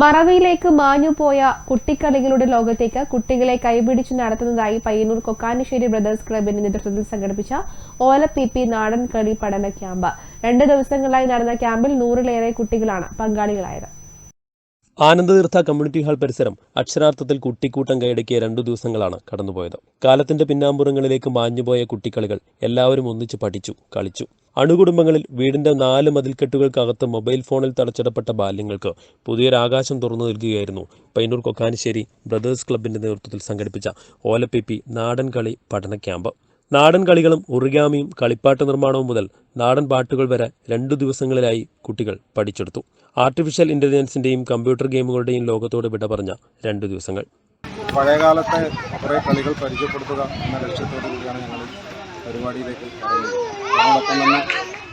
മറവിയിലേക്ക് മാഞ്ഞുപോയ കുട്ടിക്കളികളുടെ ലോകത്തേക്ക് കുട്ടികളെ കൈപിടിച്ചു നടത്തുന്നതായി പയ്യന്നൂർ കൊക്കാനിശ്ശേരി ബ്രദേഴ്സ് ക്ലബിന്റെ നേതൃത്വത്തിൽ സംഘടിപ്പിച്ച ഓല പി പി നാടൻ കളി പഠന ക്യാമ്പ്. രണ്ട് ദിവസങ്ങളായി നടന്ന ക്യാമ്പിൽ നൂറിലേറെ കുട്ടികളാണ് പങ്കാളികളായത്. ആനന്ദതീർത്ഥ കമ്മ്യൂണിറ്റി ഹാൾ പരിസരം അക്ഷരാർത്ഥത്തിൽ കുട്ടിക്കൂട്ടം കൈയടക്കിയ രണ്ടു ദിവസങ്ങളാണ് കടന്നുപോയത്. കാലത്തിന്റെ പിന്നാമ്പുറങ്ങളിലേക്ക് മാഞ്ഞുപോയ കുട്ടിക്കളികൾ എല്ലാവരും ഒന്നിച്ച് പഠിച്ചു കളിച്ചു. അണുകുടുംബങ്ങളിൽ വീടിന്റെ നാല് മതിൽക്കെട്ടുകൾക്കകത്ത് മൊബൈൽ ഫോണിൽ തടച്ചിടപ്പെട്ട ബാല്യങ്ങൾക്ക് പുതിയൊരാകാശം തുറന്നു നൽകുകയായിരുന്നു പയ്യന്നൂർ കൊക്കാനശ്ശേരി ബ്രദേഴ്സ് ക്ലബിന്റെ നേതൃത്വത്തിൽ സംഘടിപ്പിച്ച ഓലപ്പിപ്പി നാടൻ കളി പഠന ക്യാമ്പ്. നാടൻ കളികളും ഉറിഗാമിയും കളിപ്പാട്ട നിർമ്മാണവും മുതൽ നാടൻ പാട്ടുകൾ വരെ രണ്ടു ദിവസങ്ങളിലായി കുട്ടികൾ പഠിച്ചെടുത്തു. ആർട്ടിഫിഷ്യൽ ഇന്റലിജൻസിന്റെയും കമ്പ്യൂട്ടർ ഗെയിമുകളുടെയും ലോകത്തോട് വിട പറഞ്ഞ രണ്ടു ദിവസങ്ങൾ. പഴയകാലത്തെ കുറേ കളികൾ പരിചയപ്പെടുത്തുക എന്ന ലക്ഷ്യത്തോടു കൂടിയാണ് ഞങ്ങൾ പരിപാടിയിലേക്ക് പറയുന്നത് അതോടൊപ്പം തന്നെ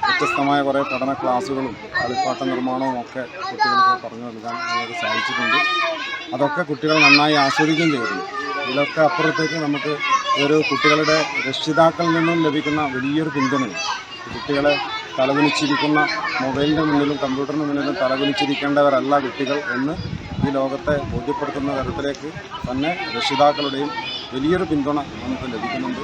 വ്യത്യസ്തമായ കുറേ പഠന ക്ലാസ്സുകളും കളിപ്പാട്ട നിർമ്മാണവും ഒക്കെ കുട്ടികൾക്ക് പറഞ്ഞു നൽകാൻ ഞങ്ങൾക്ക് സാധിച്ചിട്ടുണ്ട്. അതൊക്കെ കുട്ടികൾ നന്നായി ആസ്വദിക്കുകയും ചെയ്തു ഇതിലൊക്കെ അപ്പുറത്തേക്ക് നമുക്ക് ഒരു കുട്ടികളുടെ രക്ഷിതാക്കളിൽ നിന്നും ലഭിക്കുന്ന വലിയൊരു പിന്തുണയും കുട്ടികളെ തലകുനിച്ചിരിക്കുന്ന മൊബൈലിന്റെ മുന്നിലും കമ്പ്യൂട്ടറിന് മുന്നിലും തലകുനിച്ചിരിക്കേണ്ടവരല്ല കുട്ടികൾ എന്ന് ഈ ലോകത്തെ ബോധ്യപ്പെടുത്തുന്ന തരത്തിലേക്ക് തന്നെ രക്ഷിതാക്കളുടെയും വലിയൊരു പിന്തുണ നമുക്ക് ലഭിക്കുന്നുണ്ട്.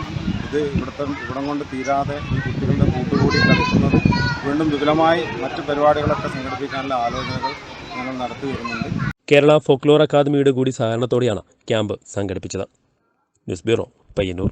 ഇവിടുത്തെ ഇവിടം കൊണ്ട് തീരാതെ ഈ കുട്ടികളുടെ കൂട്ടുകൂടി കളിക്കുന്നത് വീണ്ടും വിപുലമായി മറ്റ് പരിപാടികളൊക്കെ സംഘടിപ്പിക്കാനുള്ള ആലോചനകൾ ഞങ്ങൾ നടത്തി വരുന്നുണ്ട്. കേരള ഫോക്ലോർ അക്കാദമിയുടെ കൂടി സഹകരണത്തോടെയാണ് ക്യാമ്പ് സംഘടിപ്പിച്ചത്. News bureau Payyanur.